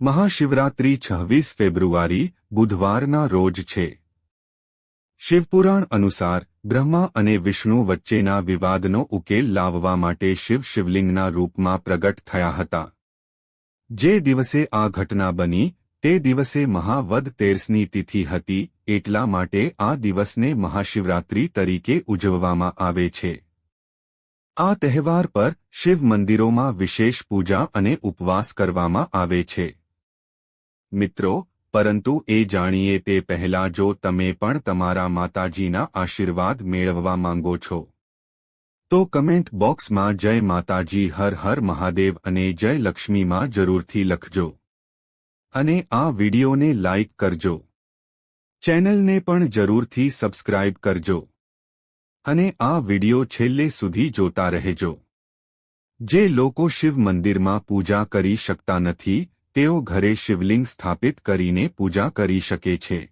મહાશિવરાત્રી છવ્વીસ ફેબ્રુઆરી બુધવારના રોજ છે. શિવપુરાણ અનુસાર બ્રહ્મા અને વિષ્ણુ વચ્ચેના વિવાદનો ઉકેલ લાવવા માટે શિવ શિવલિંગના રૂપમાં પ્રગટ થયા હતા. જે દિવસે આ ઘટના બની, તે દિવસે મહાવદ તેરસની તિથિ હતી, એટલા માટે આ દિવસને મહાશિવરાત્રી તરીકે ઉજવવામાં આવે છે. આ તહેવાર પર શિવ મંદિરોમાં વિશેષ પૂજા અને ઉપવાસ કરવામાં આવે છે. મિત્રો, પરંતુ એ જાણીએ તે પહેલા જો તમે પણ તમારા માતાજીના આશીર્વાદ મેળવવા માંગો છો. તો કમેન્ટ બોક્સમાં જય માતાજી, હર હર મહાદેવ અને જય લક્ષ્મીમાં જરૂરથી લખજો. અને આ વિડિયોને લાઇક કરજો. ચેનલને પણ જરૂરથી સબસ્ક્રાઇબ કરજો. અને આ વિડિયો છેલ્લે સુધી જોતા રહેજો. જે લોકો શિવ મંદિરમાં પૂજા કરી શકતા નથી તેઓ ઘરે શિવલિંગ સ્થાપિત કરીને પૂજા કરી શકે છે.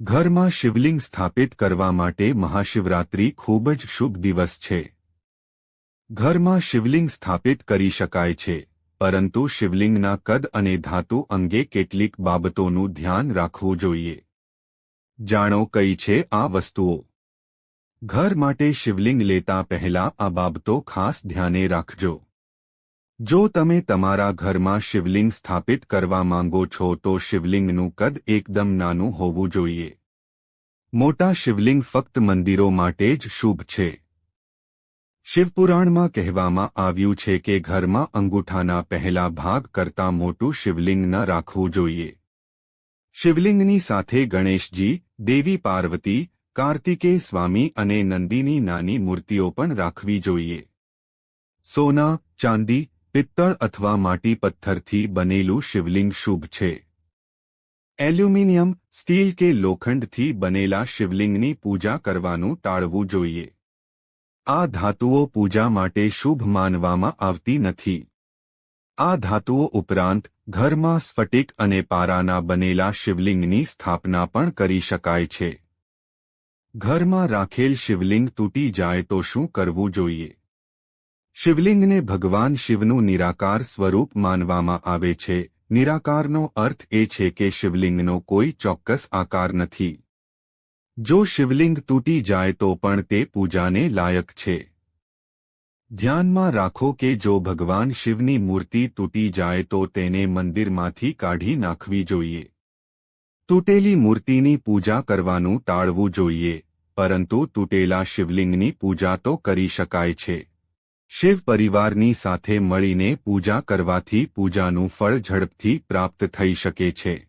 ઘરમાં શિવલિંગ સ્થાપિત કરવા માટે મહાશિવરાત્રી ખૂબ જ શુભ દિવસ છે. ઘરમાં શિવલિંગ સ્થાપિત કરી શકાય છે, પરંતુ શિવલિંગના કદ અને ધાતુ અંગે કેટલીક બાબતોનું ધ્યાન રાખવું જોઈએ. જાણો કઈ છે આ વસ્તુઓ? ઘર માટે શિવલિંગ લેતા પહેલા આ બાબતો ખાસ ધ્યાને રાખજો. જો તમે તમારા ઘરમાં શિવલિંગ સ્થાપિત કરવા માંગો છો, તો શિવલિંગનું કદ એકદમ નાનું હોવું જોઈએ. મોટા શિવલિંગ ફક્ત મંદિરો માટે જ શુભ છે. શિવપુરાણમાં કહેવામાં આવ્યું છે કે ઘરમાં અંગૂઠાના પહેલા ભાગ કરતાં મોટું શિવલિંગ ન રાખવું જોઈએ. શિવલિંગની સાથે ગણેશજી, દેવી પાર્વતી, કાર્તિકેય સ્વામી અને નંદીની નાની મૂર્તિઓ પણ રાખવી જોઈએ. સોના, ચાંદી પિત્તળ અથવા માટી પથ્થરથી બનેલું શિવલિંગ શુભ છે. એલ્યુમિનિયમ, સ્ટીલ કે લોખંડથી બનેલા શિવલિંગની પૂજા કરવાનું ટાળવું જોઈએ. આ ધાતુઓ પૂજા માટે શુભ માનવામાં આવતી નથી. આ ધાતુઓ ઉપરાંત ઘરમાં સ્ફટિક અને પારાના બનેલા શિવલિંગની સ્થાપના પણ કરી શકાય છે. ઘરમાં રાખેલ શિવલિંગ તૂટી જાય તો શું કરવું જોઈએ? શિવલિંગને ભગવાન શિવનું નિરાકાર સ્વરૂપ માનવામાં આવે છે. નિરાકારનો અર્થ એ છે કે શિવલિંગનો કોઈ ચોક્કસ આકાર નથી. જો શિવલિંગ તૂટી જાય તો પણ તે પૂજાને લાયક છે. ધ્યાનમાં રાખો કે જો ભગવાન શિવની મૂર્તિ તૂટી જાય તો તેને મંદિરમાંથી કાઢી નાખવી જોઈએ. તૂટેલી મૂર્તિની પૂજા કરવાનું ટાળવું જોઈએ, પરંતુ તૂટેલા શિવલિંગની પૂજા તો કરી શકાય છે. શિવ પરિવારની સાથે મળીને પૂજા કરવાથી પૂજાનું ફળ ઝડપથી પ્રાપ્ત થઈ શકે છે.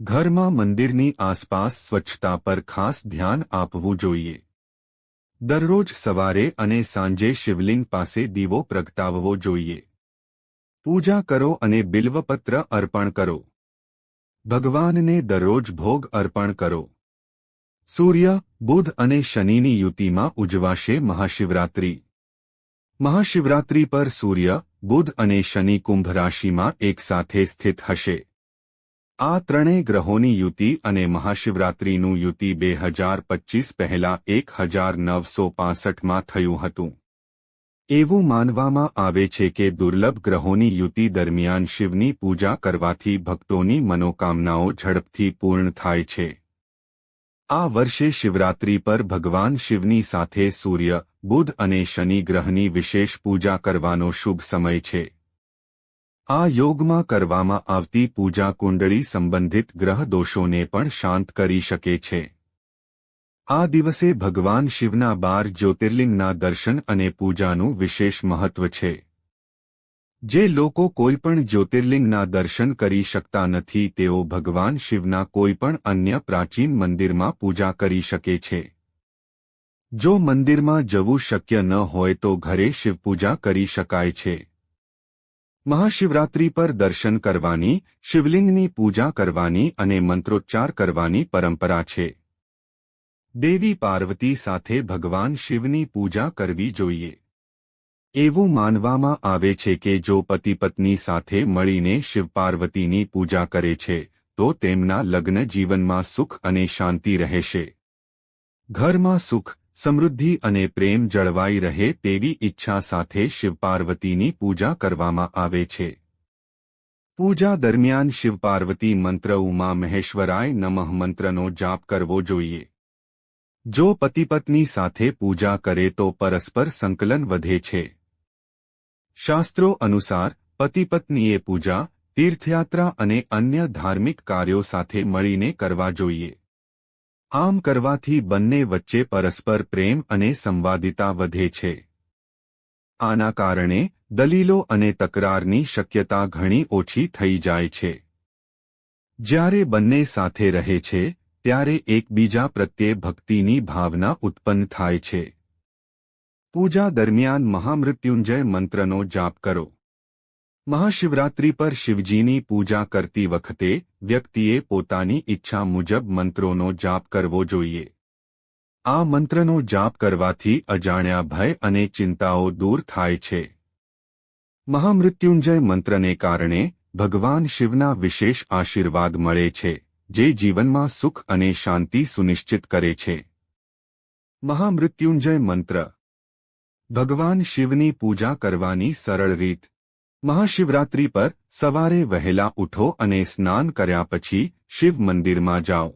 ઘરમાં મંદિરની આસપાસ સ્વચ્છતા પર ખાસ ધ્યાન આપવું જોઈએ. દરરોજ સવારે અને સાંજે શિવલિંગ પાસે દીવો પ્રગટાવવો જોઈએ. પૂજા કરો અને બિલ્વપત્ર અર્પણ કરો. ભગવાનને દરરોજ ભોગ અર્પણ કરો. સૂર્ય, બુધ અને શનિની યુતિમાં ઉજવાશે મહાશિવરાત્રી. મહાશિવરાત્રી પર સૂર્ય, બુધ અને શનિ કુંભ રાશિમાં એકસાથે સ્થિત હશે. આ ત્રણેય ગ્રહોની યુતિ અને મહાશિવરાત્રીનું યુતિ બે હજાર પચ્ચીસ પહેલા એક હજાર નવસો પાસઠમાં થયું હતું. એવું માનવામાં આવે છે કે દુર્લભ ગ્રહોની યુતિ દરમિયાન શિવની પૂજા કરવાથી ભક્તોની મનોકામનાઓ ઝડપથી પૂર્ણ થાય છે. આ વર્ષે શિવરાત્રી પર ભગવાન શિવની સાથે સૂર્ય, બુધ અને શનિ ગ્રહની વિશેષ પૂજા કરવાનો શુભ સમય છે. આ યોગમાં કરવામાં આવતી પૂજા કુંડળી સંબંધિત ગ્રહ દોષોને પણ શાંત કરી શકે છે. આ દિવસે ભગવાન શિવના બાર જ્યોતિર્લિંગના દર્શન અને પૂજાનું વિશેષ મહત્વ છે. જે લોકો કોઈપણ જ્યોતિર્લિંગના દર્શન કરી શકતા નથી, તેઓ ભગવાન શિવના કોઈપણ અન્ય પ્રાચીન મંદિરમાં પૂજા કરી શકે છે. જો મંદિરમાં જવું શક્ય ન હોય તો ઘરે શિવપૂજા કરી શકાય છે. મહાશિવરાત્રી પર દર્શન કરવાની, શિવલિંગની પૂજા કરવાની અને મંત્રોચ્ચાર કરવાની પરંપરા છે. દેવી પાર્વતી સાથે ભગવાન શિવની પૂજા કરવી જોઈએ. એવું માનવામાં આવે છે કે જો પતિ પત્ની સાથે મળીને શિવપાર્વતીની પૂજા કરે છે, તો તેમના લગ્ન જીવનમાં સુખ અને શાંતિ રહેશે. ઘરમાં સુખ, સમૃદ્ધિ અને પ્રેમ જળવાઈ રહે તેવી ઈચ્છા સાથે શિવપાર્વતીની પૂજા કરવામાં આવે છે. પૂજા દરમિયાન શિવપાર્વતી મંત્ર ઉમા મહેશ્વરાય નમઃ મંત્રનો જાપ કરવો જોઈએ. જો પતિપત્ની સાથે પૂજા કરે તો પરસ્પર સંકલન વધે છે. શાસ્ત્રો અનુસાર પતિ પત્નીએ પૂજા, તીર્થયાત્રા અને અન્ય ધાર્મિક કાર્યો સાથે મળીને કરવા જોઈએ. આમ કરવાથી બંને વચ્ચે પરસ્પર પ્રેમ અને સંવાદિતા વધે છે. આના કારણે દલીલો અને તકરારની શક્યતા ઘણી ઓછી થઈ જાય છે. જ્યારે બંને સાથે રહે છે, ત્યારે એકબીજા પ્રત્યે ભક્તિની ભાવના ઉત્પન્ન થાય છે. પૂજા દરમિયાન મહામૃત્યુંજય મંત્રનો જાપ કરો. મહાશિવરાત્રિ પર શિવજીની પૂજા કરતી વખતે વ્યક્તિએ પોતાની ઈચ્છા મુજબ મંત્રોનો જાપ કરવો જોઈએ. આ મંત્રનો જાપ કરવાથી અજાણ્યા ભય અને ચિંતાઓ દૂર થાય છે. મહામૃત્યુંજય મંત્રને કારણે ભગવાન શિવના વિશેષ આશીર્વાદ મળે છે, જે જીવનમાં સુખ અને શાંતિ સુનિશ્ચિત કરે છે. મહામૃત્યુંજય મંત્ર ભગવાન શિવની પૂજા કરવાની સરળ રીત. મહાશિવરાત્રિ પર સવારે વહેલા ઉઠો અને સ્નાન કર્યા પછી શિવ મંદિરમાં જાઓ.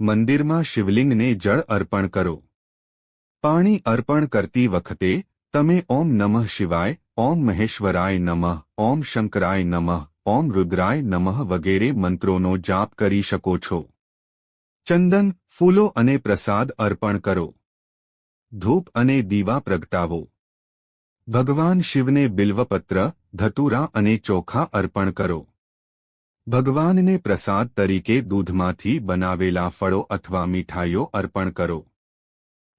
મંદિરમાં શિવલિંગને જળ અર્પણ કરો. પાણી અર્પણ કરતી વખતે તમે ઓમ નમઃ શિવાય, ઓમ મહેશ્વરાય નમઃ, ઓમ શંકરાય નમઃ, ઓમ રુદ્રાય નમઃ વગેરે મંત્રોનો જાપ કરી શકો છો. ચંદન, ફૂલો અને પ્રસાદ અર્પણ કરો. ધૂપ અને દીવા પ્રગટાવો. ભગવાન શિવને બિલ્વપત્ર, ધતુરા અને ચોખા અર્પણ કરો. ભગવાનને પ્રસાદ તરીકે દૂધમાંથી બનાવેલા ફળો અથવા મીઠાઈઓ અર્પણ કરો.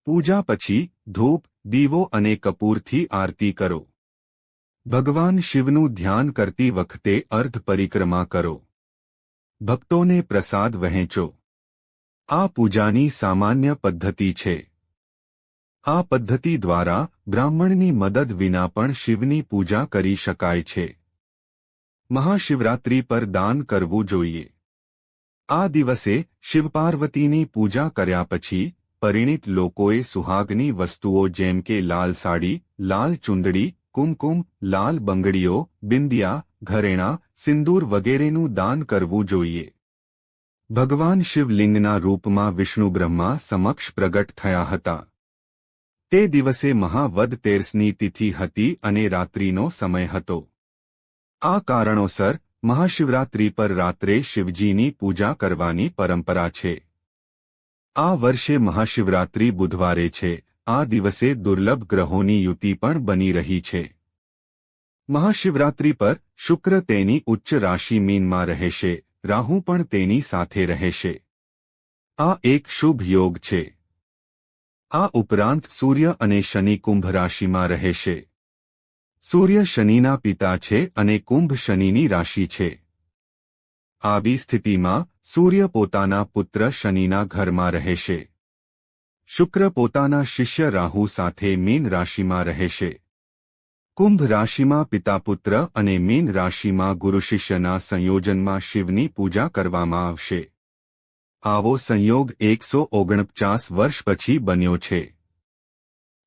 પૂજા પછી ધૂપ, દીવો અને કપૂરથી આરતી કરો. ભગવાન શિવનું ધ્યાન કરતી વખતે અર્ધ પરિક્રમા કરો. ભક્તોને પ્રસાદ વહેંચો. આ પૂજાની સામાન્ય પદ્ધતિ છે. આ પદ્ધતિ દ્વારા બ્રાહ્મણની મદદ વિના પણ શિવની પૂજા કરી શકાય છે. મહાશિવરાત્રિ પર દાન કરવું જોઈએ. આ દિવસે શિવપાર્વતીની પૂજા કર્યા પછી પરિણિત લોકોએ સુહાગની વસ્તુઓ જેમ કે લાલ સાડી, લાલ ચુંદડી, કુમકુમ, લાલ બંગડીઓ, બિંદિયા, ઘરેણા, સિંદૂર વગેરેનું દાન કરવું જોઈએ. ભગવાન શિવલિંગના રૂપમાં વિષ્ણુ બ્રહ્મા સમક્ષ પ્રગટ થયા હતા. તે દિવસે મહાવદ તેરસની તિથિ હતી અને રાત્રિનો સમય હતો. આ કારણોસર મહાશિવરાત્રિ પર રાત્રે શિવજીની પૂજા કરવાની પરંપરા છે. આ વર્ષે મહાશિવરાત્રિ બુધવારે છે. આ દિવસે દુર્લભ ગ્રહોની યુતિ પણ બની રહી છે. મહાશિવરાત્રિ પર શુક્ર તેની ઉચ્ચ રાશિ મીનમાં રહેશે. રાહુ પણ તેની સાથે રહેશે. આ એક શુભ યોગ છે. આ ઉપરાંત સૂર્ય અને શનિ કુંભ રાશિમાં રહેશે. સૂર્ય શનિના પિતા છે અને કુંભ શનિની રાશિ છે. આવી સ્થિતિમાં સૂર્ય પોતાના પુત્ર શનિના ઘરમાં રહેશે. શુક્ર પોતાના શિષ્ય રાહુ સાથે મીન રાશિમાં રહેશે. કુંભ રાશિમાં પિતા પુત્ર અને મીન રાશિમાં ગુરુ શિષ્યના સંયોજનમાં શિવની પૂજા કરવામાં આવશે. આવો સંયોગ એકસો ઓગણપચાસ વર્ષ પછી બન્યો છે.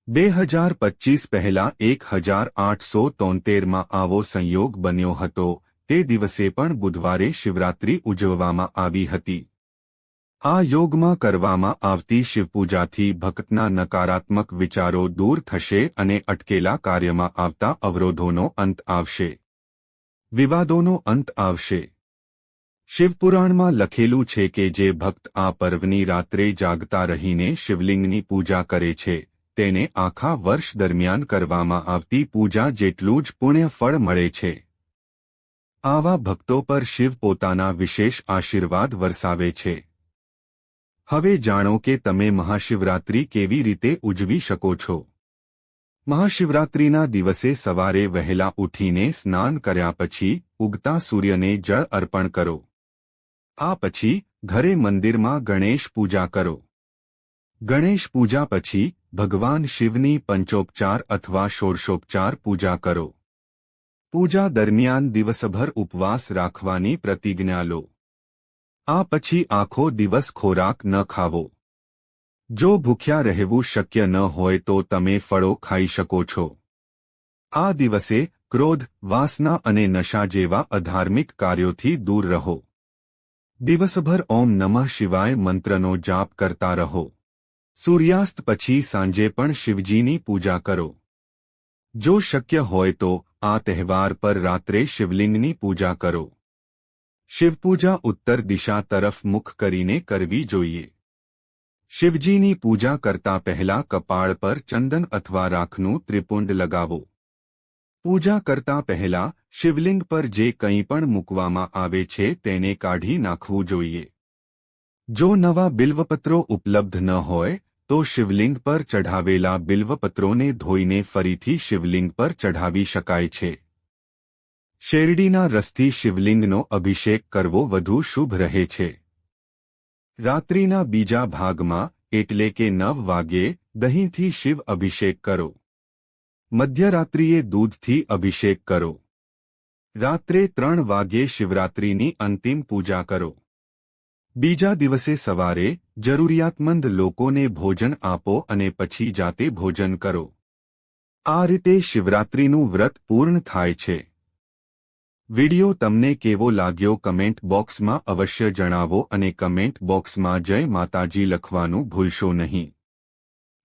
બે હજાર પચીસ પહેલા એક હજાર આઠસો તોતેરમાં આવો સંયોગ બન્યો હતો. તે દિવસે પણ બુધવારે શિવરાત્રિ ઉજવવામાં આવી હતી. આ યોગમાં કરવામાં આવતી શિવપૂજાથી ભક્તના નકારાત્મક વિચારો દૂર થશે અને અટકેલા કાર્યમાં આવતા અવરોધોનો અંત આવશે. વિવાદોનો અંત આવશે. શિવપુરાણમાં લખેલું છે કે જે ભક્ત આ પર્વની રાત્રે જાગતા રહીને શિવલિંગની પૂજા કરે છે, તેને આખા વર્ષ દરમિયાન કરવામાં આવતી પૂજા જેટલું જ પુણ્ય ફળ મળે છે. આવા ભક્તો પર શિવ પોતાના વિશેષ આશીર્વાદ વરસાવે છે. હવે જાણો કે તમે મહાશિવરાત્રિ કેવી રીતે ઉજવી શકો છો. મહાશિવરાત્રિના દિવસે સવારે વહેલા ઉઠીને સ્નાન કર્યા પછી ઉગતા સૂર્યને જળ અર્પણ કરો. આ પછી ઘરે મંદિરમાં ગણેશ પૂજા કરો. ગણેશ પૂજા પછી ભગવાન શિવની પંચોપચાર અથવા ષોડશોપચાર પૂજા કરો. પૂજા દરમિયાન દિવસભર ઉપવાસ રાખવાની પ્રતિજ્ઞા લો. આ પછી આખો દિવસ ખોરાક ન ખાવો. જો ભૂખ્યા રહેવું શક્ય ન હોય તો તમે ફળો ખાઈ શકો છો. આ દિવસે ક્રોધ, વાસના અને નશા જેવા અધાર્મિક કાર્યોથી દૂર રહો. દિવસભર ઓમ નમઃ શિવાય મંત્રનો જાપ કરતા રહો સૂર્યાસ્ત પછી સાંજે પણ શિવજીની પૂજા કરો જો શક્ય હોય તો આ તહેવાર પર રાત્રે શિવલિંગની પૂજા કરો શિવપૂજા ઉત્તર દિશા તરફ મુખ કરીને કરવી જોઈએ શિવજીની પૂજા કરતા પહેલા કપાળ પર ચંદન અથવા રાખનું ત્રિપુંડ લગાવો પૂજા કરતા પહેલા શિવલિંગ પર જે કંઈ પણ મૂકવામાં આવે છે તેને કાઢી નાખવું જોઈએ. જો નવા બિલ્વપત્રો ઉપલબ્ધ ન હોય, તો શિવલિંગ પર ચઢાવેલા બિલ્વપત્રોને ધોઈને ફરીથી શિવલિંગ પર ચઢાવી શકાય છે. શેરડીના રસથી શિવલિંગનો અભિષેક કરવો વધુ શુભ રહે છે. રાત્રિના બીજા ભાગમાં, એટલે કે નવ વાગ્યે દહીંથી શિવ અભિષેક કરો. મધ્યરાત્રિએ દૂધથી અભિષેક કરો. રાત્રે ત્રણ વાગ્યે શિવરાત્રિની અંતિમ પૂજા કરો. બીજા દિવસે સવારે જરૂરિયાતમંદ લોકોને ભોજન આપો અને પછી જાતે ભોજન કરો. આ રીતે શિવરાત્રીનું વ્રત પૂર્ણ થાય છે. વિડિયો તમને કેવો લાગ્યો કમેન્ટ બોક્સમાં અવશ્ય જણાવો અને કમેન્ટ બોક્સમાં જય માતાજી લખવાનું ભૂલશો નહીં.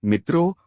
મિત્રો